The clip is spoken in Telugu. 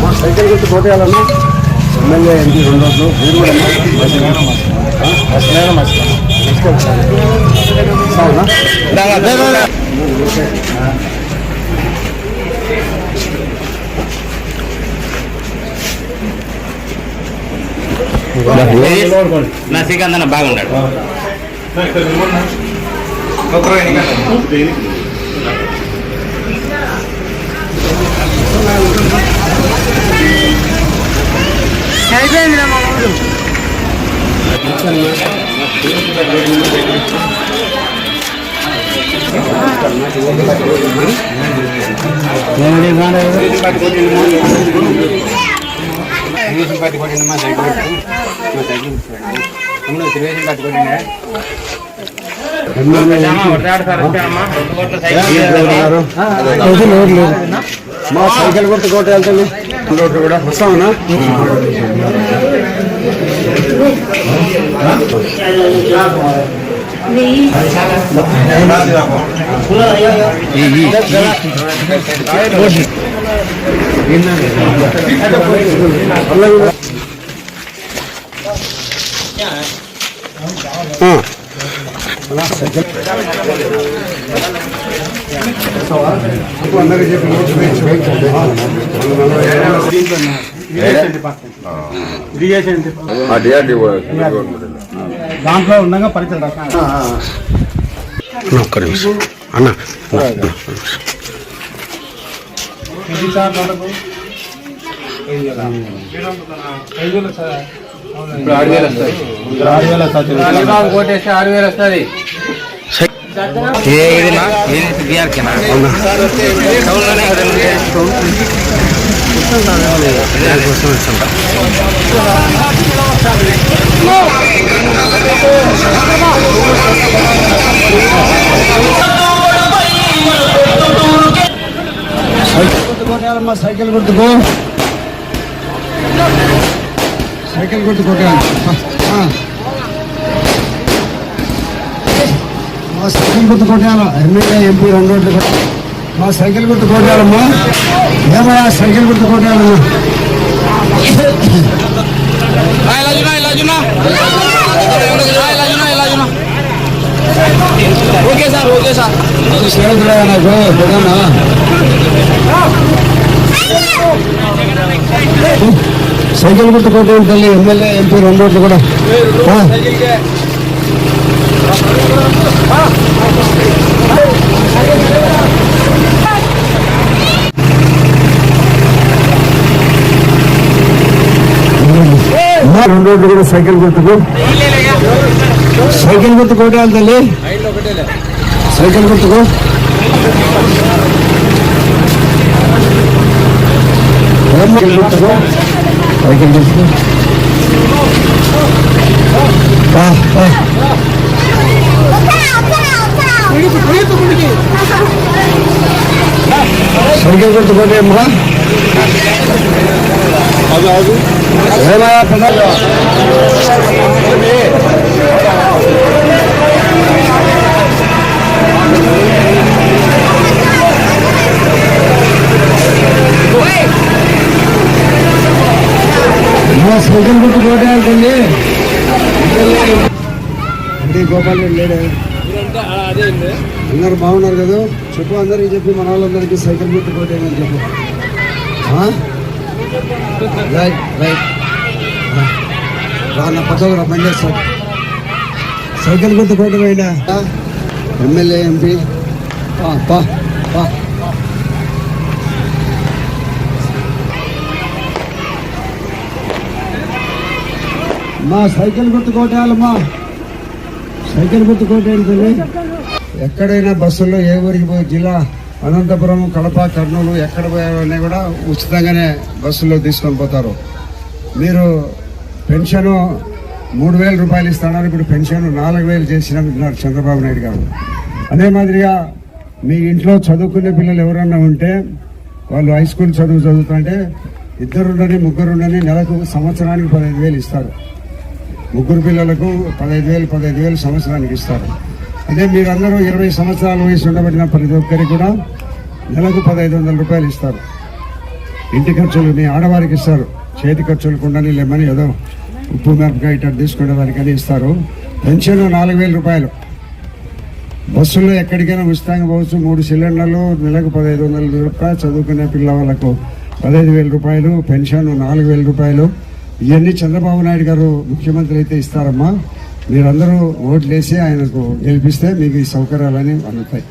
మా సైకిల్ గుర్తు కోటేయాలన్నా ఎమ్మెల్యే ఎంపీ రెండు రోజులు మీరు కూడా అవునా నా శ్రీకాంత్ అన్న బాగున్నాడు తెలుగుదేశం పార్టీ కొట్టింది మా సైకిల్ మా సైకిల్ తమ్ముడు తెలుగుదేశం పార్టీ కొట్టిండే మా సైకిల్ కూడా వస్తామన్నా అందరికీ చెప్పి దాంట్లో ఉండగా రాస్తాను ఒక్క నిమిషం అన్న ఐదు వేలు ఇప్పుడు ఆరు వేలు వస్తుంది. ఆరు వేల సార్ కోటేస్తే సైకిల్ గుర్తుకు సైకిల్ గుర్తు కొట్టేయాలి మా సైకిల్ గుర్తు కొట్టేయాలి ఎమ్మెల్యే ఎంపీ రెండు రోడ్లు కొట్ట- మా సైకిల్ గుర్తు కొట్టేయాలమ్మా ఏమయ్యా సైకిల్ గుర్తు కొట్టేయాలమ్మా ఓకే సార్ ఓకే సార్. స్నేహితుడా నాకు పెద్దనా సైకిల్ గుర్తు కొట్టేయాలి తల్లి ఎమ్మెల్యే ఎంపీ రెండు రోడ్లు కూడా. ఆ. మా రెండు రోడ్లు కూడా సైకిల్ గుర్తుకు. సైకిల్ గుర్తు కొట్టాలి తల్లి సైకిల్ గుర్తుకు. సైకిల్ గుర్తుకు. సైకిల్ గుర్తుకు. सरगे को दुकान है मां आज आज है ना पता है అంటే గోపాల్ రెడ్డి లేడే. అందరు బాగున్నారు కదా? చెప్పు అందరికి చెప్పి మన వాళ్ళందరికీ సైకిల్ గుర్తు కోటేయమని చెప్పు? రైట్ రైట్ నా పక్కకు రా బండి వేస్తాడు సైకిల్ గుర్తు కోటమైనా ఎమ్మెల్యే ఎంపీ. పా పా మా సైకిల్ గుర్తు కోటేయాలి ఎక్కడైనా బస్సుల్లో ఏ ఊరికి పోయి జిల్లా అనంతపురం కడప కర్నూలు ఎక్కడ పోయాలన్నా కూడా ఉచితంగానే బస్సుల్లో తీసుకొని పోతారు. మీరు పెన్షన్ మూడు వేల రూపాయలు ఇస్తున్నారు ఇప్పుడు పెన్షన్ నాలుగు వేలు చేసినారు చంద్రబాబు నాయుడు గారు. అదే మాదిరిగా మీ ఇంట్లో చదువుకునే పిల్లలు ఎవరన్నా ఉంటే వాళ్ళు హై స్కూల్ చదువు చదువుతుంటే ఇద్దరుండని ముగ్గురుండని నెలకు సంవత్సరానికి పదహైదు వేలు ఇస్తారు. ముగ్గురు పిల్లలకు పదహైదు వేలు పదహైదు వేలు సంవత్సరానికి ఇస్తారు. అదే మీరందరూ ఇరవై సంవత్సరాల వయసు ఉండబడిన ప్రతి ఒక్కరికి కూడా నెలకు పదహైదు వందల రూపాయలు ఇస్తారు. ఇంటి ఖర్చులు మీ ఆడవారికి ఇస్తారు. చేతి ఖర్చులు కుండని లేమని ఏదో ఉప్పు మిరపకాయ ఇట్లా తీసుకునే వారికని ఇస్తారు. పెన్షన్ నాలుగు వేల రూపాయలు. బస్సుల్లో ఎక్కడికైనా ఉచితంగా పోవచ్చు. మూడు సిలిండర్లు నెలకు పదహైదు వందల రూపాయలు చదువుకునే పిల్లవాళ్ళకు పదహైదు వేల రూపాయలు పెన్షన్ నాలుగు వేల రూపాయలు. ఇవన్నీ చంద్రబాబు నాయుడు గారు ముఖ్యమంత్రి అయితే ఇస్తారమ్మా. మీరందరూ ఓట్లేసి ఆయనకు గెలిపిస్తే మీకు ఈ సౌకర్యాలని అందుతాయి.